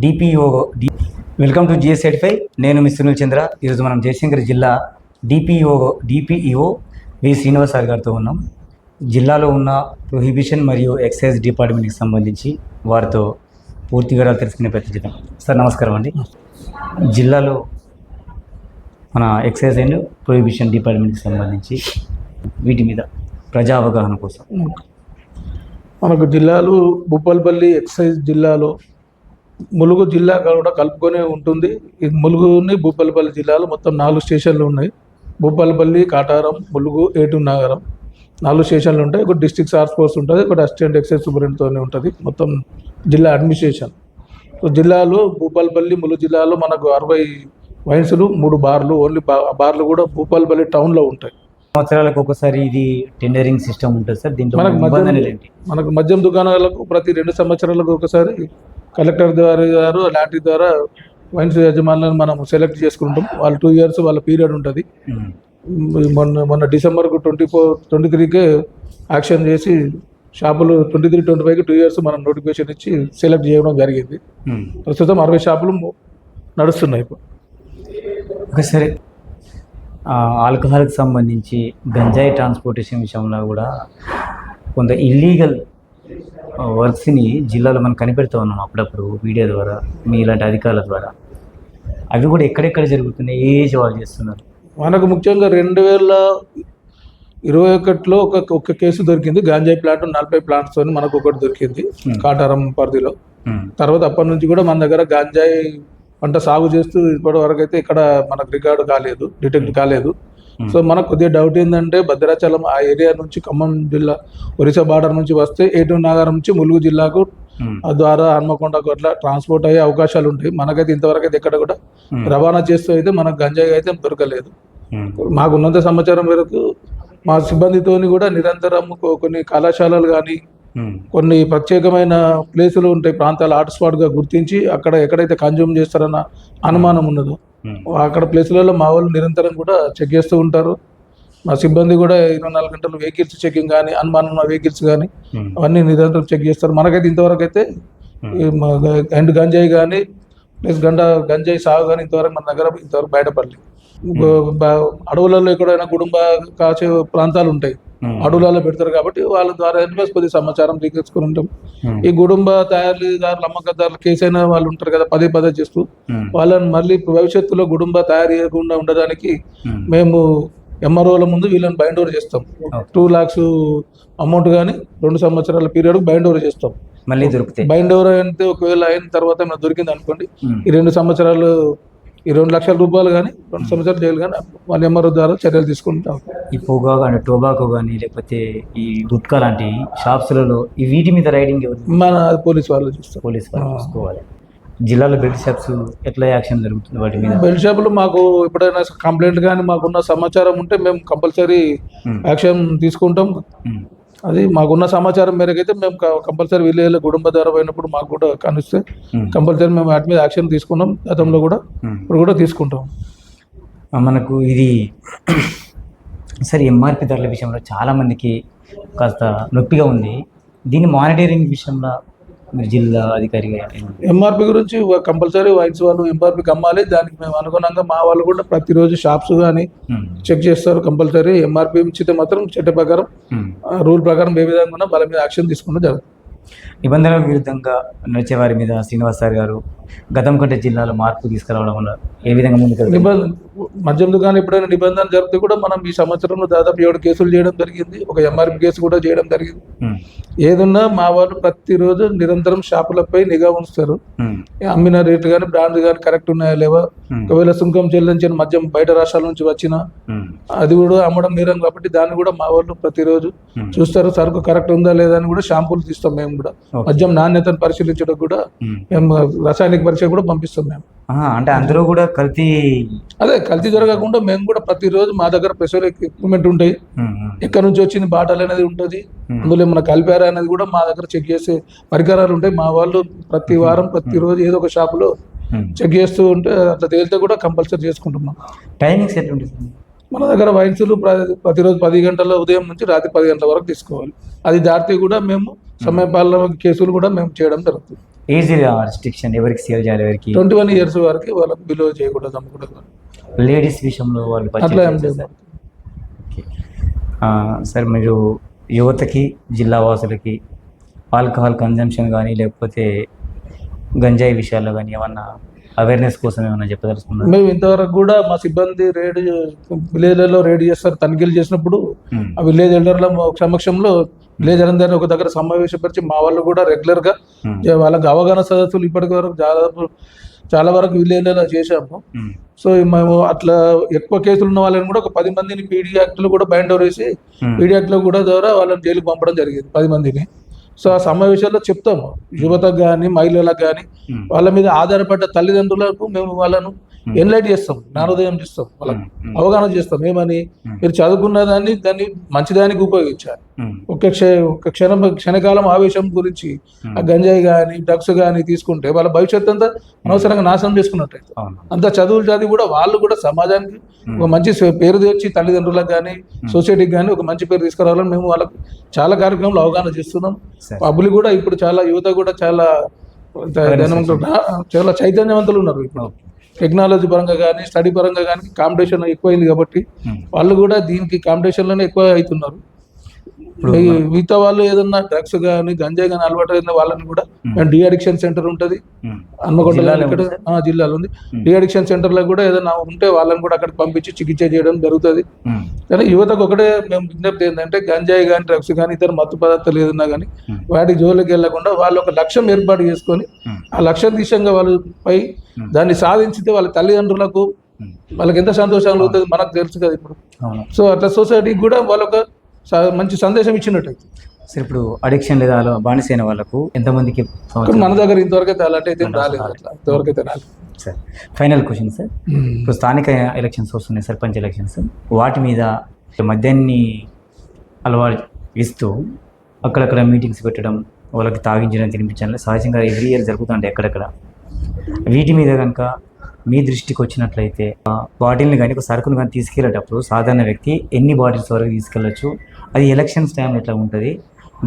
DPO డి welcome to GS five నేను మీ సునీల్ చంద్ర. ఈరోజు మనం జయశంకర్ జిల్లా DPO DPEO V Srinivas sir గారితో ఉన్నాం. జిల్లాలో ఉన్న ప్రొహిబిషన్ మరియు ఎక్సైజ్ డిపార్ట్మెంట్కి సంబంధించి వారితో పూర్తి వివరాలు తెలుసుకునే ప్రయత్నం సార్ నమస్కారం అండి. జిల్లాలో మన ఎక్సైజ్ అండ్ ప్రొహిబిషన్ డిపార్ట్మెంట్కి సంబంధించి వీటి మీద ప్రజా అవగాహన కోసం. మనకు జిల్లాలు భూపాలపల్లి ఎక్సైజ్ జిల్లాలో ములుగు జిల్లా కూడా కలుపుకొనే ఉంటుంది. ఈ ములుగుని భూపాలపల్లి జిల్లాలో మొత్తం నాలుగు స్టేషన్లు ఉన్నాయి. భూపాలపల్లి కాటారం ములుగు ఏటు నగరం నాలుగు స్టేషన్లు ఉంటాయి. ఒక డిస్ట్రిక్ట్ సార్స్ ఫోర్స్ ఉంటుంది. ఒకటి అసిస్టెంట్ ఎక్సైజ్ సూపరింటెండెంట్తోనే ఉంటుంది. మొత్తం జిల్లా అడ్మినిస్ట్రేషన్. సో జిల్లాలో భూపాలపల్లి ములుగు జిల్లాలో మనకు అరవై వైన్స్లు మూడు బార్లు ఓన్లీ బా- బార్లు కూడా భూపాలపల్లి టౌన్లో ఉంటాయి. సంవత్సరాలకు ఒకసారి ఇది టెండరింగ్ సిస్టమ్ ఉంటుంది సార్. దీంట్లో మనకు మద్యం దుకాణాలకు ప్రతి రెండు సంవత్సరాలకు ఒకసారి కలెక్టర్ ద్వారా గారు లాటరీ ద్వారా వైన్స్ యజమానులను మనం సెలెక్ట్ చేసుకుంటాం. వాళ్ళ టూ ఇయర్స్ వాళ్ళ పీరియడ్ ఉంటుంది. ఉమ్. మొన్న మొన్న డిసెంబర్కు ట్వంటీ ఫోర్ ట్వంటీ త్రీకే యాక్షన్ చేసి షాపులు ట్వంటీ త్రీ ట్వంటీ ఫైవ్కి టూ ఇయర్స్ మనం నోటిఫికేషన్ ఇచ్చి సెలెక్ట్ చేయడం జరిగింది. ఉమ్. ప్రస్తుతం అరవై షాపులు నడుస్తున్నాయి ఇప్పుడు. ఓకే సరే. ఆల్కహాల్కి సంబంధించి గంజాయి ట్రాన్స్పోర్టేషన్ విషయంలో కూడా కొంత ఇల్లీగల్ వర్క్స్ని జిల్లాలో మనం కనిపెడుతూ ఉన్నాం అప్పుడప్పుడు మీడియా ద్వారా మీ ఇలాంటి అధికారుల ద్వారా అవి కూడా ఎక్కడెక్కడ జరుగుతున్నాయి ఏ ఏజ్ వాళ్ళు చేస్తున్నారు మనకు ముఖ్యంగా రెండు వేల ఇరవై ఒకటిలో ఒక ఒక కేసు దొరికింది గాంజాయి ప్లాంట్ నలభై ప్లాంట్స్ అని మనకు ఒకటి దొరికింది Hmm. కాటారం పరిధిలో ఉమ్. తర్వాత అప్పటి నుంచి కూడా మన దగ్గర గాంజాయి పంట సాగు చేస్తూ ఇప్పటి వరకు అయితే ఇక్కడ మనకు రికార్డు కాలేదు డిటెక్ట్ కాలేదు Hmm. సో మనకు కొద్దిగా డౌట్ ఏంటంటే భద్రాచలం ఆ ఏరియా నుంచి ఖమ్మం జిల్లా ఒరిస్సా బార్డర్ నుంచి వస్తే ఏటూ నగరం నుంచి ములుగు జిల్లాకు. ఆ ద్వారా హన్మకొండకు అట్లా ట్రాన్స్పోర్ట్ అయ్యే అవకాశాలు ఉంటాయి మనకైతే ఇంతవరకు అయితే ఎక్కడ కూడా ఉమ్. రవాణా చేస్తూ అయితే మనకు గంజాయి అయితే దొరకలేదు. మాకున్నంత సమాచారం మేరకు మా సిబ్బందితోని కూడా నిరంతరం కొన్ని కళాశాలలు కానీ. కొన్ని ప్రత్యేకమైన ప్లేసులు ఉంటాయి ప్రాంతాలు హాట్స్పాట్గా గుర్తించి అక్కడ ఎక్కడైతే కన్జ్యూమ్ చేస్తారన్న అనుమానం ఉన్నదో. అక్కడ ప్లేసులలో మా వాళ్ళు నిరంతరం కూడా చెక్ చేస్తూ ఉంటారు. మా సిబ్బంది కూడా ఇరవై నాలుగు గంటలు వెహికల్స్ చెకింగ్ కానీ అనుమానం ఉన్న వెహికల్స్ కానీ. అవన్నీ నిరంతరం చెక్ చేస్తారు. మనకైతే ఇంతవరకు అయితే అండ్ గంజాయి కానీ ప్లస్ గంట గంజాయి సాగు కానీ ఇంతవరకు మన దగ్గర ఇంతవరకు బయటపడలేదు. అడవులలో ఎక్కడైనా కుటుంబ కాచే ప్రాంతాలు ఉంటాయి. అడవులలో పెడతారు కాబట్టి వాళ్ళ ద్వారా ఎన్వెస్ కొద్ది సమాచారం తీసుకొని ఉంటాం. ఈ కుటుంబ తయారీదారులు అమ్మకదారులు కేసు అయిన వాళ్ళు ఉంటారు కదా పదే పదే చేస్తూ. వాళ్ళని మళ్ళీ భవిష్యత్తులో కుటుంబ తయారు చేయకుండా ఉండడానికి. మేము ఎంఆర్ఓల ముందు వీళ్ళని బైండ్ ఓవర్ చేస్తాం టూ లాక్స్ అమౌంట్ కానీ రెండు సంవత్సరాల పీరియడ్ బైండ్ ఓవర్ చేస్తాం మళ్ళీ దొరుకుతాయి బైండ్ ఓవర్ అయితే ఒకవేళ అయిన తర్వాత దొరికింది అనుకోండి. ఈ రెండు సంవత్సరాలు ఈ రెండు లక్షల రూపాయలు కానీ రెండు సంవత్సరాలు జైలు కానీ వాళ్ళ ఎంఆర్ఓ ద్వారా చర్యలు తీసుకుంటాం ఈ పొగా కానీ టొబాకో కానీ లేకపోతే ఈ గుట్కా లాంటి షాప్స్లలో ఈ వీటి మీద రైడింగ్ మన పోలీస్ వాళ్ళు చూస్తాం పోలీస్ వారు చూసుకోవాలి. జిల్లాలో బెల్ట్ షాప్స్ ఎట్లా యాక్షన్ జరుగుతుంది వాటి మీద? బెల్ట్ షాపులు మాకు ఎప్పుడైనా కంప్లైంట్ కానీ మాకున్న సమాచారం ఉంటే మేము కంపల్సరీ. యాక్షన్ తీసుకుంటాం. అది మాకున్న సమాచారం మేరకు అయితే మేము కంపల్సరీ విలేజ్లో కుటుంబ ద్వారా పోయినప్పుడు మాకు కూడా కనిస్తే ఉమ్. కంపల్సరీ మేము వాటి మీద యాక్షన్ తీసుకున్నాం గతంలో కూడా. ఇప్పుడు కూడా తీసుకుంటాం మనకు ఇది సరే ఎంఆర్పి ధరల విషయంలో చాలా మందికి కాస్త నొప్పిగా ఉంది దీని మానిటరింగ్ విషయంలో మీరు జిల్లా అధికారిగా ఏమంటారు? ఎంఆర్పి గురించి కంపల్సరీ వైన్స్ వాళ్ళు ఎంఆర్పికి అమ్మాలి దానికి మేము అనుగుణంగా మా వాళ్ళు కూడా ప్రతిరోజు షాప్స్ కానీ ఉమ్. చెక్ చేస్తారు కంపల్సరీ ఎంఆర్పి ఇచ్చితే మాత్రం చట్ట ప్రకారం ఉమ్. రూల్ ప్రకారం ఏ విధంగా వాళ్ళ మీద యాక్షన్ తీసుకుంటే జరుగుతుంది నిబంధనల విరుద్ధంగా నడిచే వారి మీద శ్రీనివాస్ సార్ గారు గతం కంటే జిల్లాలో మార్పు తీసుకురావడం వల్ల ఏ విధంగా ముందుకు నిబంధన మద్యం దుకాణం ఎప్పుడైనా నిబంధన జరిగితే కూడా మనం ఈ సంవత్సరంలో దాదాపు ఏడు కేసులు చేయడం జరిగింది. ఒక ఎంఆర్పి కేసు కూడా చేయడం జరిగింది. ఏదున్నా మా వాళ్ళు ప్రతిరోజు నిరంతరం షాపులపై నిఘా ఉంచుతారు. అమ్మిన రేట్లు కానీ బ్రాండ్ కానీ కరెక్ట్ ఉన్నాయా లేవా? ఒకవేళ సుంకం చెల్లించిన మద్యం బయట రాష్ట్రాల నుంచి వచ్చినా అది కూడా అమ్మడం నేరం కాబట్టి దాన్ని కూడా మా వాళ్ళు ప్రతిరోజు చూస్తారు. సరుకు కరెక్ట్ ఉందా లేదా అని కూడా షాంపూలు తీస్తాం మేము కూడా. మద్యం నాణ్యతను పరిశీలించడం కూడా మేము రసాయనిక పరీక్ష కూడా పంపిస్తాం మేము. అంటే అందులో కూడా కల్తీ అదే కల్తీ జరగకుండా మేము కూడా ప్రతిరోజు మా దగ్గర స్పెషల్ ఎక్విప్మెంట్ ఉంటాయి. ఉమ్, ఉమ్, ఎక్కడి నుంచి వచ్చింది బాటల్ అనేది ఉంటుంది. Hmm. అందులో ఏమైనా కలిపారా అనేది కూడా మా దగ్గర చెక్ చేసే పరికరాలు ఉంటాయి. మా వాళ్ళు ప్రతి వారం ప్రతిరోజు ఏదో ఒక షాపులో. చెక్ చేస్తూ ఉంటే అట్లా తేలితే కూడా కంపల్సరీ చేసుకుంటున్నాం. టైమింగ్స్ ఎట్లుంటుంది మన దగ్గర వైన్సులు ప్ర- ప్రతిరోజు పది గంటల ఉదయం నుంచి రాత్రి పది గంటల వరకు తీసుకోవాలి. అది దాటితే కూడా మేము సమయపాలన కేసులు కూడా మేము చేయడం జరుగుతుంది. ఏజ్ రిస్ట్రిక్షన్ ఎవరికి సేల్ చేయాలి ఎవరికి ట్వంటీ వన్ ఇయర్స్ వరకు వాళ్ళకి బిలో చేయకూడదు అమ్మకూడదు లేడీస్ విషయంలో వాళ్ళు అట్లా ఏం లేదు. సార్ మీరు యువతకి జిల్లా వాసులకి ఆల్కహాల్ కన్జంప్షన్ కానీ లేకపోతే గంజాయి విషయాల్లో కానీ ఏమన్నా అవేర్నెస్ కోసం ఏమన్నా చెప్పదలుచుకున్నారు? మేము ఇంతవరకు కూడా మా సిబ్బంది రేడ్ విలేజ్లలో రేడ్ చేస్తారు. తనిఖీలు చేసినప్పుడు ఆ విలేజ్ ఎల్డర్ల సమక్షంలో విలేజ్ అందరినీ ఒక దగ్గర సమావేశపరిచి మా వాళ్ళు కూడా రెగ్యులర్గా వాళ్ళకి అవగాహన సదస్సులు ఇప్పటికి వరకు దాదాపు చాలా వరకు విలేజ్లలో చేశాము. సో మేము అట్లా ఎక్కువ కేసులు ఉన్న వాళ్ళని కూడా ఒక పది మందిని పీడీ యాక్ట్లో కూడా బైండ్ ఓవర్ వేసి పీడీ యాక్ట్లో కూడా ద్వారా వాళ్ళని జైలుకి పంపడం జరిగింది. పది మందిని. సో ఆ సమావేశాల్లో చెప్తాము. యువతకు కానీ మహిళలకు కానీ వాళ్ళ మీద ఆధారపడ్డ తల్లిదండ్రులకు మేము వాళ్ళను ఎన్లైట్ చేస్తాం జ్ఞానోదయం చేస్తాం వాళ్ళకి అవగాహన చేస్తాం. ఏమని? మీరు చదువుకున్న దాన్ని దాన్ని మంచిదానికి ఉపయోగించాలి. ఒక క్ష ఒక క్షణం క్షణకాలం ఆవేశం గురించి ఆ గంజాయి కానీ డ్రగ్స్ కానీ తీసుకుంటే వాళ్ళ భవిష్యత్తు అంతా అనవసరంగా నాశనం చేసుకున్నట్టయితే. అంత చదువులు చదివి కూడా వాళ్ళు కూడా సమాజానికి ఒక మంచి పేరు తెచ్చి తల్లిదండ్రులకు కానీ సొసైటీకి కానీ ఒక మంచి పేరు తీసుకురావాలని మేము వాళ్ళకు చాలా కార్యక్రమాలు అవగాహన చేస్తున్నాం. పబ్లిక్ కూడా ఇప్పుడు చాలా యువత కూడా చాలా చాలా చైతన్యవంతులు ఉన్నారు ఇప్పుడు. టెక్నాలజీ పరంగా కానీ స్టడీ పరంగా కానీ కాంపిటీషన్ ఎక్కువైంది కాబట్టి ఉమ్. వాళ్ళు కూడా దీనికి కాంపిటీషన్లోనే ఎక్కువ అవుతున్నారు మిగతా వాళ్ళు ఏదన్నా డ్రగ్స్ కానీ గంజాయి కానీ అలవాటు అయిన వాళ్ళని కూడా డి అడిక్షన్ సెంటర్ ఉంటుంది జిల్లాలో ఇక్కడ జిల్లాలో ఉంది. డి అడిక్షన్ సెంటర్లో కూడా ఏదైనా ఉంటే వాళ్ళని కూడా అక్కడికి పంపించి చికిత్స చేయడం జరుగుతుంది. కానీ యువతకు ఒకటే మేము విజ్ఞప్తి ఏంటంటే గంజాయి కానీ డ్రగ్స్ కానీ ఇతర మత్తు పదార్థాలు ఏదన్నా కానీ. వాటి జోలికి వెళ్ళకుండా వాళ్ళు ఒక లక్ష్యం ఏర్పాటు చేసుకొని. ఆ లక్ష్యం దిశంగా వాళ్ళు పై దాన్ని సాధించితే వాళ్ళ తల్లిదండ్రులకు. వాళ్ళకి ఎంత సంతోషం అవుతుంది మనకు తెలుసు కదా ఇప్పుడు సో అట్లా సొసైటీకి కూడా వాళ్ళొక మంచి సందేశం ఇచ్చినట్టయితే. సార్ ఇప్పుడు అడిక్షన్ లేదా బానిసైన వాళ్ళకు ఎంతమందికి మన దగ్గర ఇంతవరకు అయితే అలాంటి అయితే రాలేదు అట్లా. ఇంతవరకు అయితే రాలేదు. Sir final question sir. ఇప్పుడు స్థానిక ఎలక్షన్స్ వస్తున్నాయి సర్పంచ్ ఎలక్షన్స్. వాటి మీద మద్యాన్ని అలవాటు ఇస్తూ అక్కడక్కడ మీటింగ్స్ పెట్టడం వాళ్ళకి తాగించడం తినిపించడం సహజంగా ఎవ్రీ ఇయర్ జరుగుతుంటాయి ఎక్కడెక్కడ. వీటి మీద కనుక మీ దృష్టికి వచ్చినట్లయితే బాటిల్ని కానీ ఒక సరుకును కానీ తీసుకెళ్ళేటప్పుడు సాధారణ వ్యక్తి ఎన్ని బాటిల్స్ వరకు తీసుకెళ్ళచ్చు అది ఎలక్షన్స్ టైం ఎట్లా ఉంటుంది.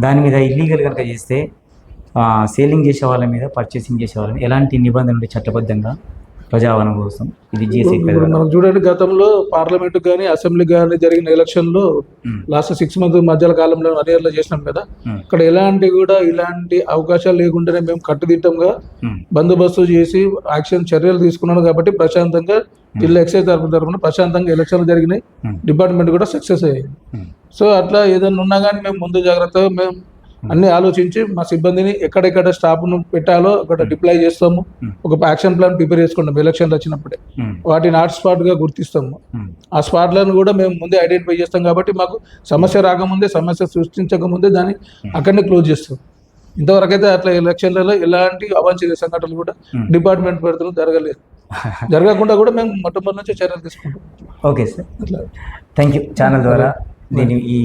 దాని మీద ఇల్లీగల్ కనుక చేస్తే సేలింగ్ చేసే వాళ్ళ మీద పర్చేసింగ్ చేసే వాళ్ళ మీద ఎలాంటి నిబంధనలు చట్టబద్ధంగా ప్రజావనం కోసం ఇది ఇప్పుడు మనం చూడండి గతంలో పార్లమెంట్ కానీ అసెంబ్లీ కానీ జరిగిన ఎలక్షన్లో లాస్ట్ సిక్స్ మంత్ మధ్యల కాలంలో వన్ ఇయర్లో చేసినాం కదా. అక్కడ ఎలాంటి కూడా ఇలాంటి అవకాశాలు లేకుండానే మేము కట్టుదిట్టంగా బందోబస్తు చేసి యాక్షన్ చర్యలు తీసుకున్నాను కాబట్టి ప్రశాంతంగా జిల్లా ఎక్సైజ్ తరపు తరపున ప్రశాంతంగా ఎలక్షన్లు జరిగినాయి. డిపార్ట్మెంట్ కూడా సక్సెస్ అయ్యింది. సో అట్లా ఏదైనా ఉన్నా కానీ మేము ముందు జాగ్రత్తగా మేము అన్ని ఆలోచించి మా సిబ్బందిని ఎక్కడెక్కడ స్టాఫ్ను పెట్టాలో అక్కడ డిప్లాయ్ చేస్తాము. ఒక యాక్షన్ ప్లాన్ ప్రిపేర్ చేసుకుంటాం ఎలక్షన్లు వచ్చినప్పుడే. వాటిని హాట్ స్పాట్గా గుర్తిస్తాము. ఆ స్పాట్లను కూడా మేము ముందే ఐడెంటిఫై చేస్తాం కాబట్టి మాకు సమస్య రాకముందే సమస్య సృష్టించకముందే దాన్ని అక్కడనే క్లోజ్ చేస్తాం. ఇంతవరకు అయితే అట్లా ఎలక్షన్లలో ఎలాంటి అవాంఛనీయ సంఘటనలు కూడా డిపార్ట్మెంట్ పరిధిలో జరగలేదు. జరగకుండా కూడా మేము మొట్టమొదటి నుంచి చర్యలు తీసుకుంటాం. Okay sir. Thank you channel ద్వారా నేను ఈ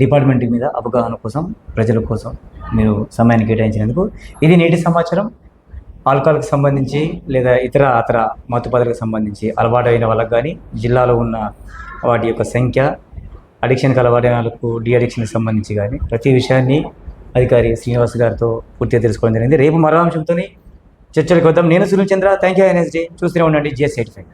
డిపార్ట్మెంట్ మీద అవగాహన కోసం ప్రజల కోసం మీరు సమయాన్ని కేటాయించినందుకు ఇది నేటి సమాచారం. ఆల్కహాల్కి సంబంధించి లేదా ఇతర అతర మత్తు పదార్థాలకు సంబంధించి అలవాటైన వాళ్ళకి కానీ జిల్లాలో ఉన్న వాటి యొక్క సంఖ్య అడిక్షన్కి అలవాటైన వాళ్ళకు డి అడిక్షన్కి సంబంధించి కానీ ప్రతి విషయాన్ని అధికారి శ్రీనివాస్ గారితో పూర్తిగా తెలుసుకోవడం జరిగింది. రేపు మరో అంశంతో చర్చలకు వద్దాం. నేను Sunil Chandra. Thank you NSD చూస్తూనే ఉండండి. GS eight five